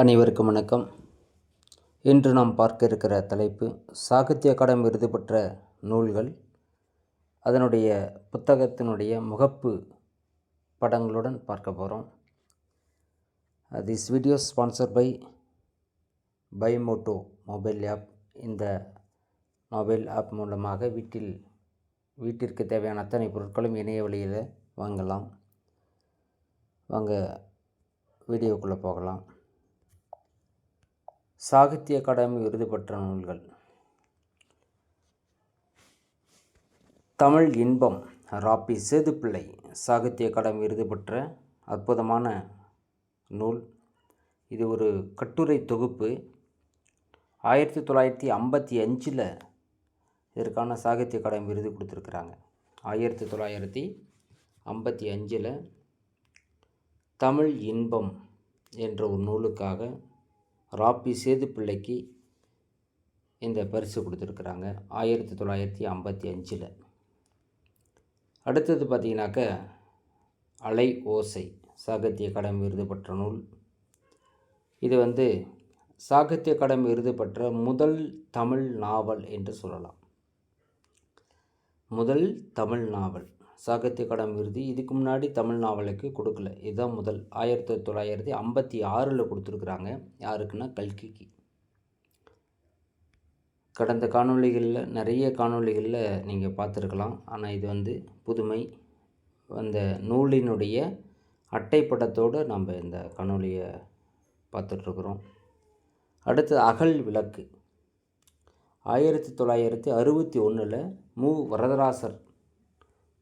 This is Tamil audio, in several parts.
அனைவருக்கும் வணக்கம். இன்று நாம் பார்க்க இருக்கிற தலைப்பு சாகித்ய அகாடமி விருது பெற்ற நூல்கள். அதனுடைய புத்தகத்தினுடைய முகப்பு படங்களுடன் பார்க்க போகிறோம் திஸ் வீடியோ ஸ்பான்சர் பை பைமோட்டோ மொபைல் ஆப் இந்த மொபைல் ஆப் மூலமாக வீட்டில் வீட்டிற்கு தேவையான அத்தனை பொருட்களும் இணைய வழியில் வாங்கலாம். வாங்க வீடியோக்குள்ளே போகலாம். சாகித்ய அகாடமி விருது பெற்ற நூல்கள். தமிழ் இன்பம் ராப்பி சேதுப்பிள்ளை சாகித்ய அகாடமி விருது பெற்ற அற்புதமான நூல். இது ஒரு கட்டுரை தொகுப்பு. ஆயிரத்தி தொள்ளாயிரத்தி ஐம்பத்தி அஞ்சில் இதற்கான சாகித்ய அகாடமி விருது கொடுத்துருக்குறாங்க. ஆயிரத்தி தொள்ளாயிரத்தி ஐம்பத்தி அஞ்சில் தமிழ் இன்பம் என்ற ஒரு நூலுக்காக ராப்பி சேது பிள்ளைக்கு இந்த பரிசு கொடுத்துருக்குறாங்க. ஆயிரத்தி தொள்ளாயிரத்தி ஐம்பத்தி அஞ்சில். அடுத்தது பார்த்தீங்கன்னாக்க அலை ஓசை சாகித்ய கடம் விருது பெற்ற நூல். இது வந்து சாகித்ய கடம் விருது பெற்ற முதல் தமிழ் நாவல் என்று சொல்லலாம். முதல் தமிழ் நாவல். சாகித்ய கடம் விருது இதுக்கு முன்னாடி தமிழ் நாவலுக்கு கொடுக்கல. இதுதான் முதல். ஆயிரத்தி தொள்ளாயிரத்தி ஐம்பத்தி ஆறில் கொடுத்துருக்குறாங்க. யாருக்குன்னா கல்கிக்கு. கடந்த காணொளிகளில் நிறைய காணொளிகளில் நீங்கள் பார்த்துருக்கலாம். ஆனால் இது வந்து புதுமை. அந்த நூலினுடைய அட்டைப்படத்தோடு நம்ம இந்த காணொலியை பார்த்துட்ருக்குறோம். அடுத்து அகல் விளக்கு. ஆயிரத்தி தொள்ளாயிரத்தி அறுபத்தி ஒன்றில் மு. வரதராசர்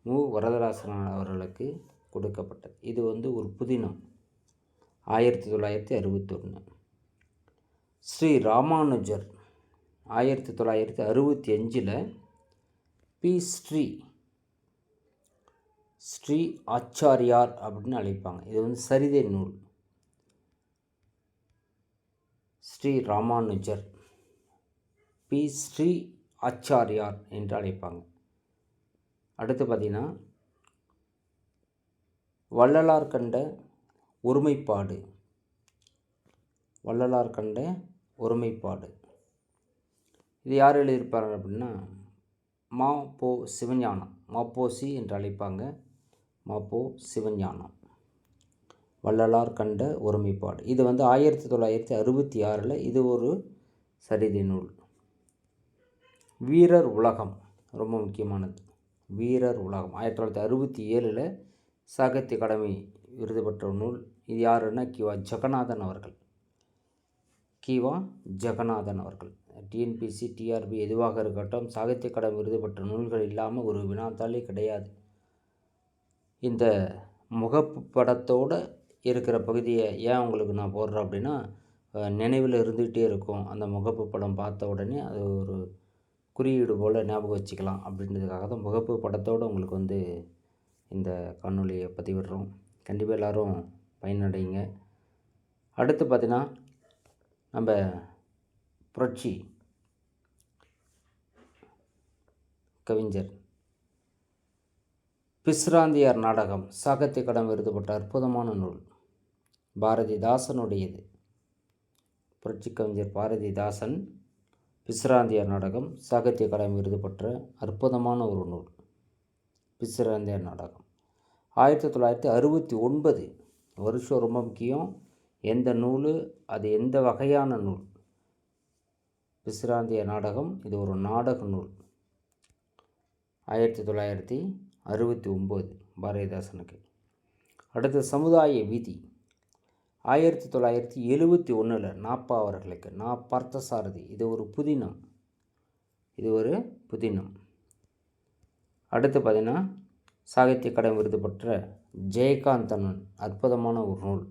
மு. வரதராசன் அவர்களுக்கு கொடுக்கப்பட்டது. இது வந்து ஒரு புதினம். ஆயிரத்தி தொள்ளாயிரத்தி அறுபத்தொன்று ஸ்ரீ ராமானுஜர் ஆயிரத்தி தொள்ளாயிரத்தி அறுபத்தி அஞ்சில் பி. ஸ்ரீ. ஸ்ரீ ஆச்சாரியார் அப்படின்னு அழைப்பாங்க. இது வந்து சரிதை நூல். ஸ்ரீ ராமானுஜர் பி. ஸ்ரீ ஆச்சாரியார் என்று அழைப்பாங்க. அடுத்து பார்த்திங்கன்னா வள்ளலார் கண்ட ஒருமைப்பாடு. வள்ளலார் கண்ட ஒருமைப்பாடு. இது யார் எழுதியிருப்பார் அப்படின்னா மா போ சிவஞானம். மாப்போசி என்று அழைப்பாங்க. மாப்போ சிவஞானம். வள்ளலார் கண்ட ஒருமைப்பாடு. இது வந்து ஆயிரத்தி தொள்ளாயிரத்தி அறுபத்தி ஆறில் இது ஒரு சரிதை நூல் வீரர் உலகம் ரொம்ப முக்கியமானது. வீரர் உலகம். ஆயிரத்தி தொள்ளாயிரத்தி அறுபத்தி ஏழில் சாகித்ய அகாடமி விருது பெற்ற நூல் இது யாருன்னா கிவா ஜெகநாதன் அவர்கள். கிவா ஜெகநாதன் அவர்கள். டிஎன்பிசி டிஆர்பி எதுவாக இருக்கட்டும் சாகித்ய அகாடமி விருது பெற்ற நூல்கள் இல்லாமல் ஒரு வினாத்தாளே கிடையாது. இந்த முகப்பு படத்தோடு இருக்கிற பகுதியை ஏன் உங்களுக்கு நான் போடுறேன் அப்படின்னா நினைவில் இருந்துகிட்டே இருக்கும். அந்த முகப்பு படம் பார்த்த உடனே அது ஒரு குறியீடு போல் ஞாபகம் வச்சுக்கலாம் அப்படின்றதுக்காக தான் முகப்பு படத்தோடு உங்களுக்கு வந்து இந்த காணொலியை பதிவிடுறோம். கண்டிப்பாக எல்லோரும் பயனடைங்க. அடுத்து பார்த்திங்கன்னா நம்ம புரட்சி கவிஞர் பிஸ்ராந்தியார் நாடகம் சாகித்ய கடம் விருதுபட்ட அற்புதமான நூல். பாரதிதாசனுடையது. புரட்சி கவிஞர் பாரதிதாசன் பிசிராந்தியார் நாடகம் சாகித்ய அகாடமி விருது பெற்ற அற்புதமான ஒரு நூல். பிசிராந்தியார் நாடகம். ஆயிரத்தி தொள்ளாயிரத்தி அறுபத்தி ஒன்பது வருஷம் ரொம்ப முக்கியம். எந்த நூல் அது எந்த வகையான நூல்? பிசிராந்திய நாடகம் இது ஒரு நாடக நூல். ஆயிரத்தி தொள்ளாயிரத்தி அறுபத்தி ஒம்பது பாரதிதாசனுக்கு. அடுத்த சமுதாய வீதி. ஆயிரத்தி தொள்ளாயிரத்தி எழுபத்தி ஒன்றில் நாப்பா அவர்களுக்கு நா பார்த்தசாரதி இது ஒரு புதினம். இது ஒரு புதினம். அடுத்து பார்த்திங்கன்னா சாகித்ய கடன் விருது பெற்ற ஜெயகாந்தனன் அற்புதமான ஒரு நூல்.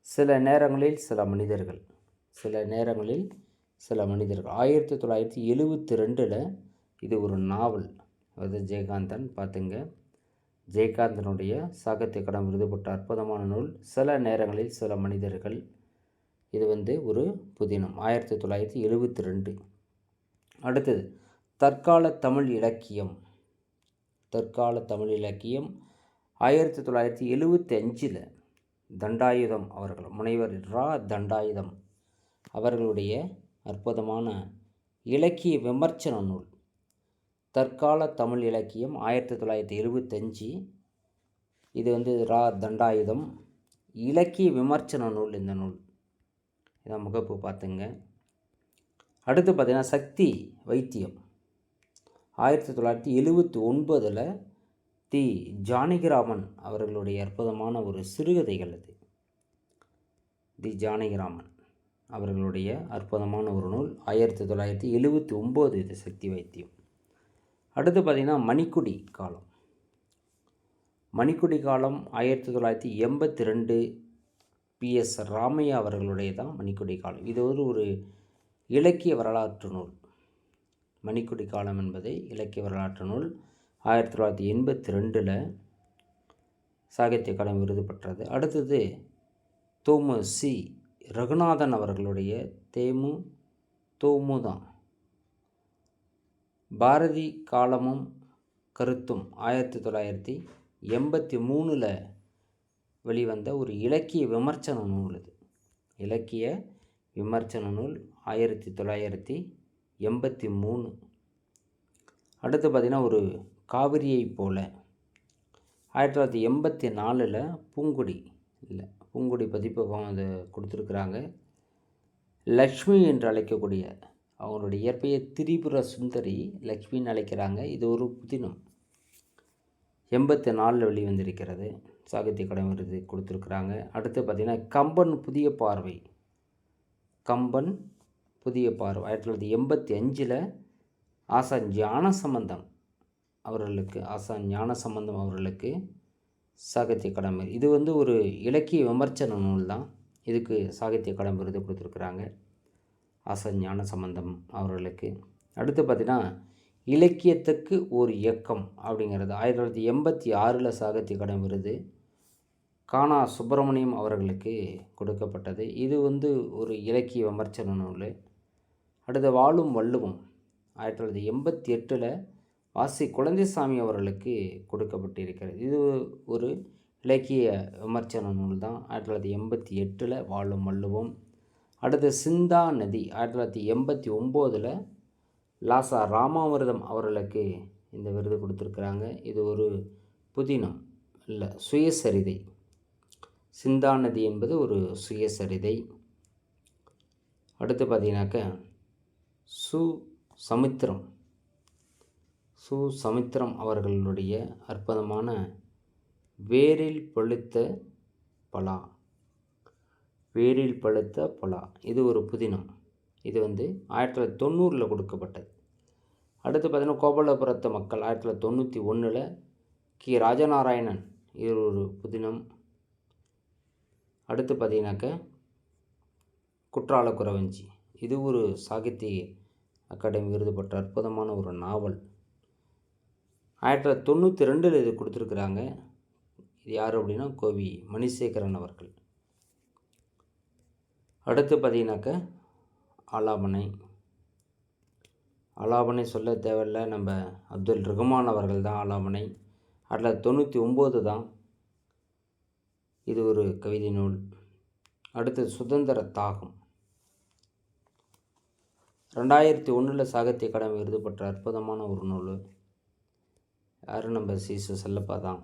சில நேரங்களில் சில மனிதர்கள் சில நேரங்களில் சில மனிதர்கள். ஆயிரத்தி தொள்ளாயிரத்தி எழுபத்தி ரெண்டில் இது ஒரு நாவல். அது ஜெயகாந்தன் பார்த்துங்க ஜெயகாந்தனுடைய சாகித்ய கடம் விருது அற்புதமான நூல் சில நேரங்களில் சில மனிதர்கள். இது வந்து ஒரு புதினம். ஆயிரத்தி தொள்ளாயிரத்தி எழுபத்தி ரெண்டு அடுத்தது தற்கால தமிழ் இலக்கியம். தற்கால தமிழ் இலக்கியம் ஆயிரத்தி தொள்ளாயிரத்தி எழுபத்தி அஞ்சில் தண்டாயுதம் அவர்கள் முனைவர் ரா. தண்டாயுதம் அவர்களுடைய அற்புதமான இலக்கிய விமர்சன நூல். தற்கால தமிழ் இலக்கியம் ஆயிரத்தி தொள்ளாயிரத்தி எழுபத்தஞ்சி இது வந்து ரா தண்டாயுதம். இலக்கிய விமர்சன நூல் இந்த நூல். இதான் முகப்பு பார்த்துங்க. அடுத்து பார்த்திங்கன்னா சக்தி வைத்தியம். ஆயிரத்தி தொள்ளாயிரத்தி எழுபத்தி ஒன்பதில் தி ஜானகிராமன் அவர்களுடைய அற்புதமான ஒரு சிறுகதைகள் அது. தி ஜானகிராமன் அவர்களுடைய அற்புதமான ஒரு நூல். ஆயிரத்தி தொள்ளாயிரத்தி எழுபத்தி ஒம்பது இது சக்தி வைத்தியம். அடுத்து பார்த்திங்கன்னா மணிக்குடி காலம். மணிக்குடி காலம் ஆயிரத்தி தொள்ளாயிரத்தி எண்பத்தி ரெண்டு பிஎஸ் ராமையா அவர்களுடைய தான் மணிக்குடி காலம். இது ஒரு ஒரு இலக்கிய வரலாற்று நூல். மணிக்குடி காலம் என்பதை இலக்கிய வரலாற்று நூல். ஆயிரத்தி தொள்ளாயிரத்தி எண்பத்தி ரெண்டில் சாகித்ய அகாடமி விருது பெற்றது. அடுத்தது தோமு சி ரகுநாதன் அவர்களுடைய தேமு தோமு தான். பாரதி காலமும் கருத்தும் ஆயிரத்தி தொள்ளாயிரத்தி எண்பத்தி மூணில் வெளிவந்த ஒரு இலக்கிய விமர்சன நூல் இது இலக்கிய விமர்சன நூல் ஆயிரத்தி தொள்ளாயிரத்தி எண்பத்தி மூணு. அடுத்து பார்த்திங்கன்னா ஒரு காவிரியை போல். ஆயிரத்தி தொள்ளாயிரத்தி எண்பத்தி நாலில் பூங்குடி இல்லை பூங்குடி பதிப்பகம் அதை கொடுத்துருக்குறாங்க. லக்ஷ்மி என்று அழைக்கக்கூடிய அவங்களுடைய இயற்பெயர் திரிபுர சுந்தரி லக்ஷ்மின்னு அழைக்கிறாங்க. இது ஒரு புதினம் எண்பத்தி நாலில் வெளிவந்திருக்கிறது. சாகித்ய கடன் விருது கொடுத்துருக்குறாங்க. அடுத்து பார்த்திங்கன்னா கம்பன் புதிய பார்வை. கம்பன் புதிய பார்வை. ஆயிரத்தி தொள்ளாயிரத்தி எண்பத்தி அஞ்சில் ஆசான் ஞான சம்பந்தம் அவர்களுக்கு ஆசா ஞான சம்பந்தம் அவர்களுக்கு சாகித்ய கடமை இது வந்து ஒரு இலக்கிய விமர்சன நூல் தான். இதுக்கு சாகித்ய கடம்பு விருது கொடுத்துருக்குறாங்க. அசஞான ஞான சம்பந்தம் அவர்களுக்கு. அடுத்து பார்த்திங்கன்னா இலக்கியத்துக்கு ஒரு இயக்கம் அப்படிங்கிறது. ஆயிரத்தி தொள்ளாயிரத்தி எண்பத்தி ஆறில் சாகித்ய கடன் விருது கானா சுப்பிரமணியம் அவர்களுக்கு கொடுக்கப்பட்டது. இது வந்து ஒரு இலக்கிய விமர்சன நூல் அடுத்து வாழும் வள்ளுவம். ஆயிரத்தி தொள்ளாயிரத்தி எண்பத்தி எட்டில் வாசி குழந்தைசாமி அவர்களுக்கு கொடுக்கப்பட்டிருக்கிறது. இது ஒரு இலக்கிய விமர்சன நூல் தான். ஆயிரத்தி தொள்ளாயிரத்தி எண்பத்தி எட்டில் வாழும் வள்ளுவம். அடுத்து சிந்தா நதி ஆயிரத்தி தொள்ளாயிரத்தி எண்பத்தி ஒம்போதில் லாசா ராமாமிர்தம் அவர்களுக்கு இந்த விருது கொடுத்துருக்குறாங்க. இது ஒரு புதினம் இல்லை சுயசரிதை. சிந்தா நதி என்பது ஒரு சுயசரிதை. அடுத்து பார்த்தீங்கன்னாக்க சு சமுத்திரம். சு சமுத்திரம் அவர்களுடைய அற்புதமான வேரில் பொழித்த பலா. வேரில் பழுத்த பலா. இது ஒரு புதினம் இது வந்து ஆயிரத்தி தொள்ளாயிரத்தி தொண்ணூறில் கொடுக்கப்பட்டது. அடுத்து பார்த்திங்கன்னா கோபாலபுரத்து மக்கள் ஆயிரத்தி தொள்ளாயிரத்தி தொண்ணூற்றி ஒன்றில் கி. ராஜநாராயணன். இது ஒரு புதினம். அடுத்து பார்த்தீங்கன்னாக்க குற்றால குறவஞ்சி இது ஒரு சாகித்ய அகாடமி விருது பெற்ற அற்புதமான ஒரு நாவல். ஆயிரத்தி தொள்ளாயிரத்தி தொண்ணூற்றி ரெண்டில் இது கொடுத்துருக்குறாங்க. இது யார் அப்படின்னா கோவி மணிசேகரன் அவர்கள். அடுத்து பார்த்தீங்கன்னாக்க ஆலாபனை ஆலாபனை சொல்ல தேவையில்ல. நம்ம அப்துல் ரஹ்மான் அவர்கள் தான் ஆலாபனை அதில் தொண்ணூற்றி ஒம்பது தான் இது ஒரு கவிதை நூல். அடுத்து சுதந்திர தாகம். ரெண்டாயிரத்தி ஒன்றில் சாகித்ய அகாடமி விருது பெற்ற அற்புதமான ஒரு நூல். யார் நம்ம சீசு செல்லப்பா தான்.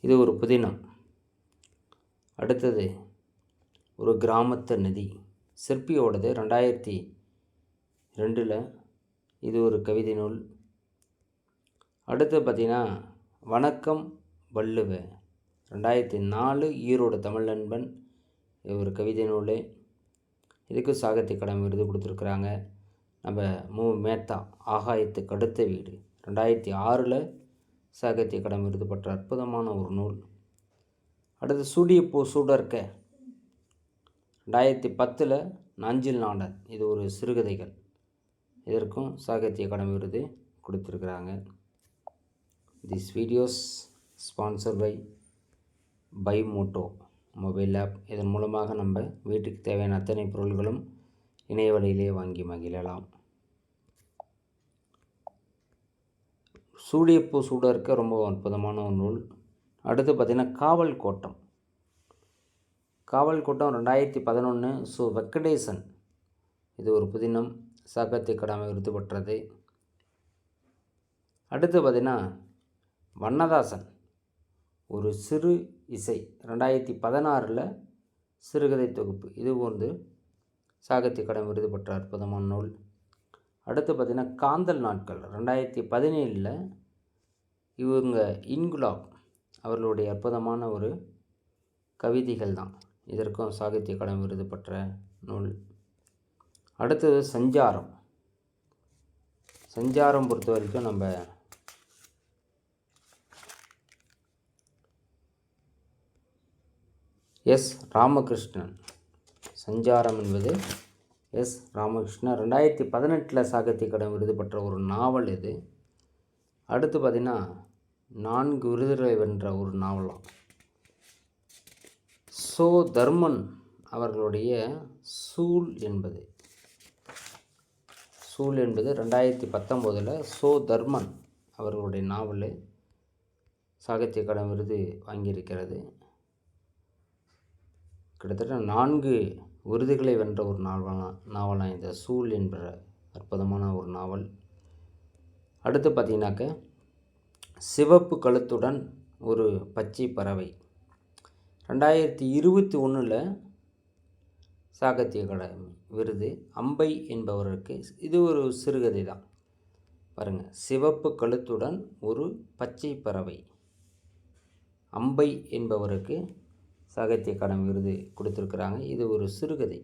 இது ஒரு புதினம். அடுத்தது ஒரு கிராமத்து நதி. சிற்பியோடது ரெண்டாயிரத்தி ரெண்டில் இது ஒரு கவிதை நூல். அடுத்து பார்த்திங்கன்னா வணக்கம் வள்ளுவ. ரெண்டாயிரத்தி நாலு ஈரோடு தமிழ் நண்பன் இது ஒரு கவிதை நூல். இதுக்கு சாகித்ய கடன் விருது கொடுத்துருக்குறாங்க. நம்ம மு. மேத்தா ஆகாயத்துக்கு அடுத்த வீடு. ரெண்டாயிரத்தி ஆறில் சாகித்ய கடம் விருது பெற்ற அற்புதமான ஒரு நூல். அடுத்து சூடியப்பூ சூடர்க்க ரெண்டாயிரத்தி பத்தில் நஞ்சில் நாடர் இது ஒரு சிறுகதைகள். இதற்கும் சாகித்ய அகாடமி விருது கொடுத்துருக்குறாங்க. This videos sponsor by by மோட்டோ மொபைல் ஆப் இதன் மூலமாக நம்ம வீட்டுக்கு தேவையான அத்தனை பொருள்களும் இணைய வழியிலே வாங்கி மகிழலாம். சூடியப்பூ சூடாக இருக்க ரொம்ப அற்புதமான ஒரு நூல். அடுத்து பார்த்திங்கன்னா காவல் கோட்டம். காவல் கூட்டம் ரெண்டாயிரத்தி பதினொன்று சு வெங்கடேசன் இது ஒரு புதினம். சாகித்ய அகாடமி விருது பெற்றது அடுத்து பார்த்திங்கன்னா வண்ணதாசன். ஒரு சிறு இசை. ரெண்டாயிரத்தி பதினாறில் சிறுகதை தொகுப்பு. இது வந்து சாகித்ய அகாடமி விருது பெற்ற அற்புதமான நூல். அடுத்து பார்த்திங்கன்னா காந்தல் நாட்கள். ரெண்டாயிரத்தி பதினேழில் இவங்க இன்குலாப் அவர்களுடைய அற்புதமான ஒரு கவிதைகள் தான் இதற்கும் சாகித்ய அகாடமி விருது பெற்ற நூல். அடுத்தது சஞ்சாரம். சஞ்சாரம் பொறுத்த வரைக்கும் நம்ம எஸ் ராமகிருஷ்ணன். சஞ்சாரம் என்பது எஸ் ராமகிருஷ்ணன். ரெண்டாயிரத்தி பதினெட்டில் சாகித்ய அகாடமி விருது பெற்ற ஒரு நாவல் இது. அடுத்து பார்த்திங்கன்னா நான்கு விருதுகளை வென்ற ஒரு நாவலாம் சோ தர்மன் அவர்களுடைய சூல் என்பது. சூல் என்பது ரெண்டாயிரத்தி பத்தொம்போதில் சோ தர்மன் அவர்களுடைய நாவல் சாகித்ய கடன் விருது வாங்கியிருக்கிறது. கிட்டத்தட்ட நான்கு விருதுகளை வென்ற ஒரு நாவலாம் நாவலாம் இந்த சூல் என்ற அற்புதமான ஒரு நாவல். அடுத்து பார்த்தீங்கன்னாக்க சிவப்பு கழுத்துடன் ஒரு பச்சை பறவை. ரெண்டாயிரத்தி இருபத்தி ஒன்றில் சாகித்ய அகாடமி விருது அம்பை என்பவருக்கு இது ஒரு சிறுகதை தான் பாருங்கள் சிவப்பு கழுத்துடன் ஒரு பச்சை பறவை. அம்பை என்பவருக்கு சாகித்ய அகாடமி விருது கொடுத்துருக்குறாங்க. இது ஒரு சிறுகதை.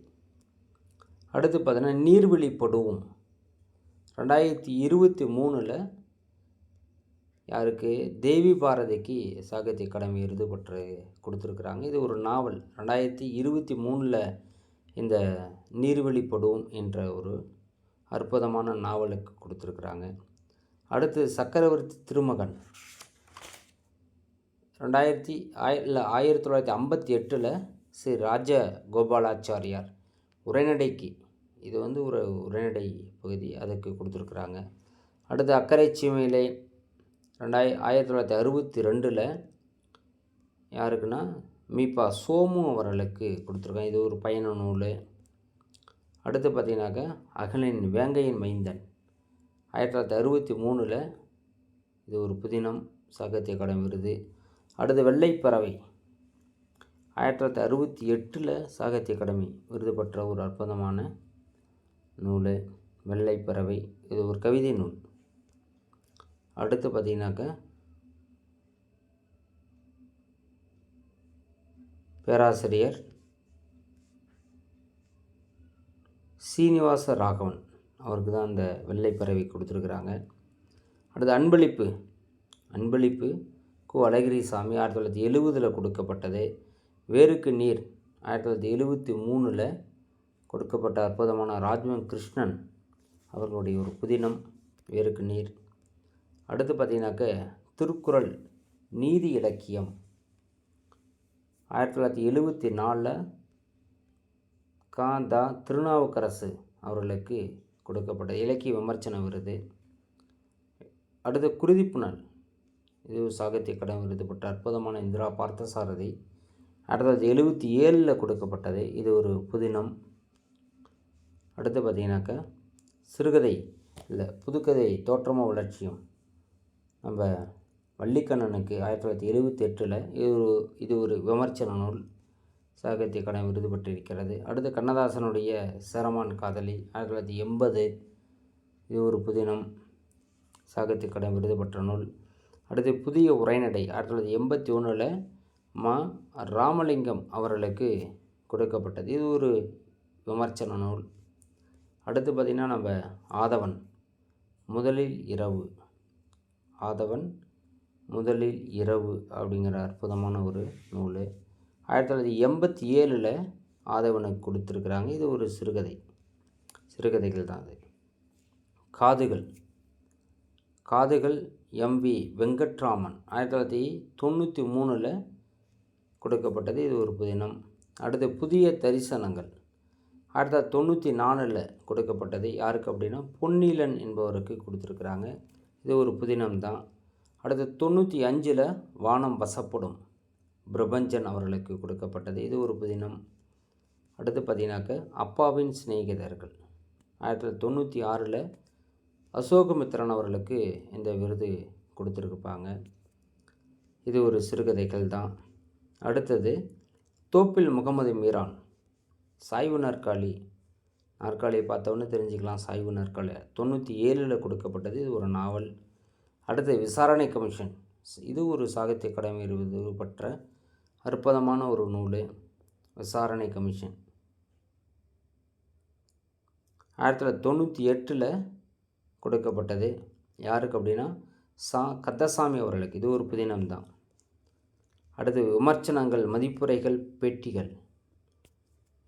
அடுத்து பார்த்தீங்கன்னா நீர்வழி படுவோம். ரெண்டாயிரத்தி இருபத்தி மூணில் யாருக்கு? தேவி பாரதிக்கு சாகித்ய அகாடமி விருது பெற்று கொடுத்துருக்குறாங்க. இது ஒரு நாவல். ரெண்டாயிரத்தி இருபத்தி மூணில் இந்த நீர்வழி என்ற ஒரு அற்புதமான நாவலுக்கு கொடுத்துருக்குறாங்க. அடுத்து சக்கரவர்த்தி திருமகன். ரெண்டாயிரத்தி ஆய இல்லை ஆயிரத்தி தொள்ளாயிரத்தி ஐம்பத்தி எட்டில் ஸ்ரீ ராஜ கோபாலாச்சாரியார் உரைநடைக்கு. இது வந்து ஒரு உரைநடை பகுதி. அதுக்கு கொடுத்துருக்குறாங்க. அடுத்து அக்கறை சீமையிலே ரெண்டாய ஆயிரத்தி தொள்ளாயிரத்தி அறுபத்தி ரெண்டில் யாருக்குன்னா மீபா சோமு அவர்களுக்கு கொடுத்துருக்கேன் இது ஒரு பயண நூல். அடுத்து பார்த்தீங்கன்னாக்கா அகலின் வேங்கையின் மைந்தன். ஆயிரத்தி தொள்ளாயிரத்தி அறுபத்தி மூணில் இது ஒரு புதினம் சாகித்ய அகாடமி விருது. அடுத்து வெள்ளைப்பறவை. ஆயிரத்தி தொள்ளாயிரத்தி அறுபத்தி எட்டில் சாகித்ய அகாடமி விருது பெற்ற ஒரு அற்புதமான நூல் வெள்ளைப்பறவை. இது ஒரு கவிதை நூல். அடுத்து பார்த்தீங்கன்னாக்கா பேராசிரியர் சீனிவாச ராகவன். அவருக்கு தான் அந்த வெள்ளைப்பறவை கொடுத்துருக்குறாங்க. அடுத்து அன்பளிப்பு. அன்பளிப்பு கு. அழகிரி சாமி ஆயிரத்தி தொள்ளாயிரத்தி எழுபதில் கொடுக்கப்பட்டது. வேருக்கு நீர் ஆயிரத்தி தொள்ளாயிரத்தி எழுபத்தி மூணில் கொடுக்கப்பட்ட அற்புதமான ராஜ்மன் கிருஷ்ணன் அவர்களுடைய ஒரு புதினம் வேருக்கு நீர். அடுத்து பார்த்தீங்கன்னாக்க திருக்குறள் நீதி இலக்கியம். ஆயிரத்தி தொள்ளாயிரத்தி எழுபத்தி நாலில் காந்தா திருநாவுக்கரசு அவர்களுக்கு கொடுக்கப்பட்ட இலக்கிய விமர்சன விருது. அடுத்து குருதிப்புணல் இது சாகித்ய கடன் விருது பெற்ற அற்புதமான இந்திரா பார்த்தசாரதி. ஆயிரத்தி தொள்ளாயிரத்தி எழுபத்தி ஏழில் கொடுக்கப்பட்டது. இது ஒரு புதினம். அடுத்து பார்த்தீங்கன்னாக்கா சிறுகதை இல்லை புதுக்கதை தோற்றமோ வளர்ச்சியும் நம்ம வள்ளிக்கண்ணனுக்கு ஆயிரத்தி தொள்ளாயிரத்தி எழுபத்தி எட்டில் இது ஒரு இது ஒரு விமர்சன நூல். சாகித்ய கடன் விருது பெற்றிருக்கிறது அடுத்து கண்ணதாசனுடைய சரமான் காதலி ஆயிரத்தி தொள்ளாயிரத்தி எண்பது. இது ஒரு புதினம். சாகித்ய கடன் விருது பெற்ற நூல். அடுத்து புதிய உரைநடை ஆயிரத்தி தொள்ளாயிரத்தி எண்பத்தி ஒன்றில் மா ராமலிங்கம் அவர்களுக்கு கொடுக்கப்பட்டது. இது ஒரு விமர்சன நூல். அடுத்து பார்த்திங்கன்னா நம்ம ஆதவன் முதலில் இரவு. ஆதவன் முதலில் இரவு அப்படிங்கிற அற்புதமான ஒரு நூல். ஆயிரத்தி தொள்ளாயிரத்தி எண்பத்தி ஏழில் ஆதவனுக்கு கொடுத்துருக்குறாங்க. இது ஒரு சிறுகதை. சிறுகதைகள் தான் அது. காதுகள். காதுகள் எம்வி வெங்கட்ராமன் ஆயிரத்தி தொள்ளாயிரத்தி தொண்ணூற்றி மூணில் கொடுக்கப்பட்டது. இது ஒரு புதினம். அடுத்து புதிய தரிசனங்கள். ஆயிரத்தி தொள்ளாயிரத்தி தொண்ணூற்றி நாலில் கொடுக்கப்பட்டது யாருக்கு அப்படின்னா பொன்னீலன் என்பவருக்கு கொடுத்துருக்குறாங்க. இது ஒரு புதினம் தான் அடுத்து தொண்ணூற்றி அஞ்சில் வானம் வசப்படும். பிரபஞ்சன் அவர்களுக்கு கொடுக்கப்பட்டது இது ஒரு புதினம். அடுத்து பார்த்தீங்கன்னாக்க அப்பாவின் சிநேகிதர்கள். ஆயிரத்தி தொள்ளாயிரத்தி தொண்ணூற்றி ஆறில் அசோகமித்ரன் அவர்களுக்கு இந்த விருது கொடுத்துருக்குப்பாங்க இது ஒரு சிறுகதைகள் தான் அடுத்தது தோப்பில் முகமது மீரான் சாய்வு நாற்காலி நாற்காலியை பார்த்தவொன்னே தெரிஞ்சுக்கலாம் சாய்வு நாற்காலி. தொண்ணூற்றி ஏழில் கொடுக்கப்பட்டது இது ஒரு நாவல். அடுத்து விசாரணை கமிஷன். இது ஒரு சாகித்ய அகாடமி விருது பெற்ற அற்புதமான ஒரு நூல். விசாரணை கமிஷன். ஆயிரத்தி தொள்ளாயிரத்தி தொண்ணூற்றி எட்டில் கொடுக்கப்பட்டது. யாருக்கு அப்படின்னா சா கத்தசாமி அவர்களுக்கு. இது ஒரு புதினம் தான். அடுத்து விமர்சனங்கள் மதிப்புரைகள் பேட்டிகள்.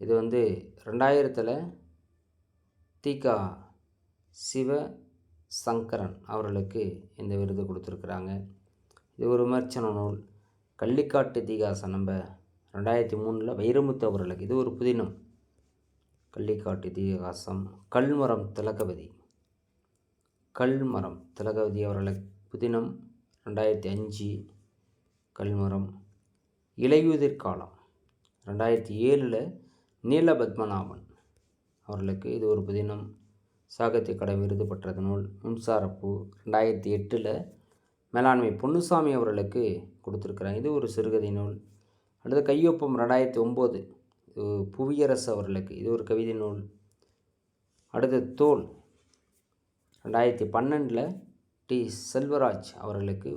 இது வந்து ரெண்டாயிரத்தில் தீகா சிவ சங்கரன் அவர்களுக்கு இந்த விருது கொடுத்துருக்குறாங்க. இது ஒரு விமர்சன நூல். கள்ளிக்காட்டு தீகாசம் நம்ம ரெண்டாயிரத்தி மூணில் வைரமுத்து அவர்களுக்கு இது ஒரு புதினம் கள்ளிக்காட்டு தீகாசம் கல்மரம் திலகவதி. கல்மரம் திலகவதி அவர்களுக்கு புதினம் ரெண்டாயிரத்தி அஞ்சு. கல்மரம் இலையுதிர் காலம் ரெண்டாயிரத்தி ஏழில் நீல பத்மநாபன் அவர்களுக்கு இது ஒரு புதினம். சாகித்ய கடை விருது பெற்றது நூல் மின்சாரப்பூ ரெண்டாயிரத்தி எட்டில் மேலாண்மை பொன்னுசாமி அவர்களுக்கு கொடுத்துருக்குறாங்க இது ஒரு சிறுகதை நூல். அடுத்து கையொப்பம் ரெண்டாயிரத்தி ஒம்பது. புவியரசு அவர்களுக்கு. இது ஒரு கவிதை நூல். அடுத்து தோல் ரெண்டாயிரத்தி பன்னெண்டில் டி. செல்வராஜ் அவர்களுக்கு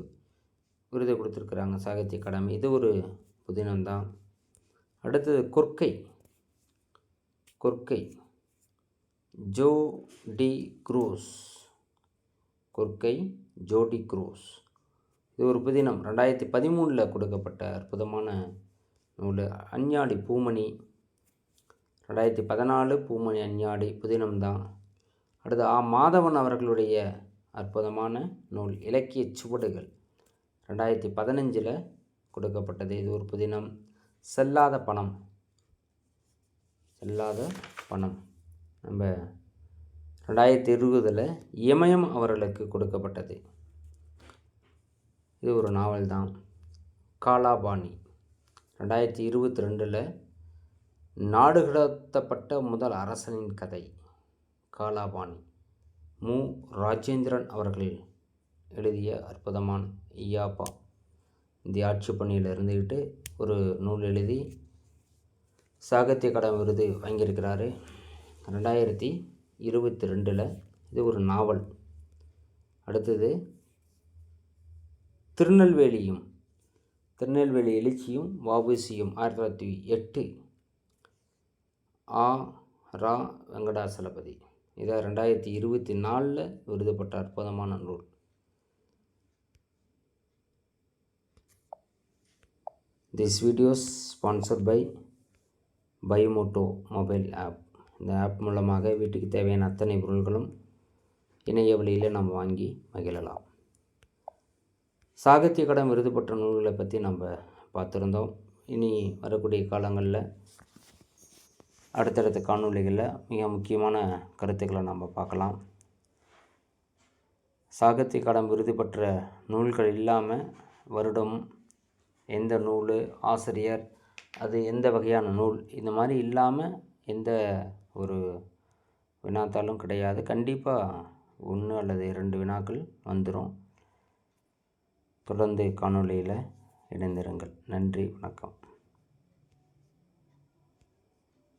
விருது கொடுத்துருக்குறாங்க. சாகித்ய அகாடமி இது ஒரு புதினம்தான். அடுத்தது கொற்கை. கொற்கை. ஜோ டி குரூஸ். கொற்கை ஜோடி குரூஸ். இது ஒரு புதினம். ரெண்டாயிரத்தி பதிமூணில் கொடுக்கப்பட்ட அற்புதமான நூல். அஞ்ஞாடி பூமணி. ரெண்டாயிரத்தி பதினாலு பூமணி அஞ்ஞாடி புதினம்தான் அடுத்து ஆ. மாதவன் அவர்களுடைய அற்புதமான நூல். இலக்கிய சுவடுகள். ரெண்டாயிரத்தி பதினஞ்சில் கொடுக்கப்பட்டது. இது ஒரு புதினம். செல்லாத பணம். செல்லாத பணம். நம்ம ரெண்டாயிரத்தி இருபதில் இமயம் அவர்களுக்கு கொடுக்கப்பட்டது. இது ஒரு நாவல் தான். காலாபாணி. ரெண்டாயிரத்தி இருபத்தி ரெண்டில் நாடு கடத்தப்பட்ட முதல் அரசனின் கதை காலாபாணி. மு. ராஜேந்திரன் அவர்கள் எழுதிய அற்புதமான ஐயாப்பா. இந்திய ஆட்சி பணியில் இருந்துக்கிட்டு ஒரு நூல் எழுதி சாகித்ய கடன் விருது வாங்கியிருக்கிறாரு. ரெண்டாயிரத்தி இருபத்தி ரெண்டில் இது ஒரு நாவல். அடுத்தது திருநெல்வேலியும் திருநெல்வேலி எழுச்சியும் வாபூசியும் ஆயிரத்தி தொள்ளாயிரத்தி எட்டு ஆ ரா வெங்கடாசலபதி. இதை ரெண்டாயிரத்தி இருபத்தி நாலில் விருதுப்பட்ட அற்புதமான நூல். திஸ் வீடியோஸ் ஸ்பான்சர்ட் பை பயோமோட்டோ மொபைல் ஆப் இந்த ஆப் மூலமாக வீட்டுக்கு தேவையான அத்தனை பொருள்களும் இணைய வழியில் நம்ம வாங்கி மகிழலாம். சாகித்ய கடன் விருது பெற்ற நூல்களை பற்றி நம்ம பார்த்துருந்தோம். இனி வரக்கூடிய காலங்களில் அடுத்தடுத்த காணொலிகளில் மிக முக்கியமான கருத்துக்களை நம்ம பார்க்கலாம். சாகித்ய கடன் விருது பெற்ற நூல்கள் இல்லாமல் வருடம் எந்த நூல் ஆசிரியர் அது எந்த வகையான நூல் இந்த மாதிரி இல்லாமல் எந்த ஒரு வினாத்தாலும் கிடையாது. கண்டிப்பாக ஒன்று அல்லது இரண்டு வினாக்கள் வந்துடும் தொடர்ந்து காணொளியில் இணைந்திருங்கள். நன்றி. வணக்கம்.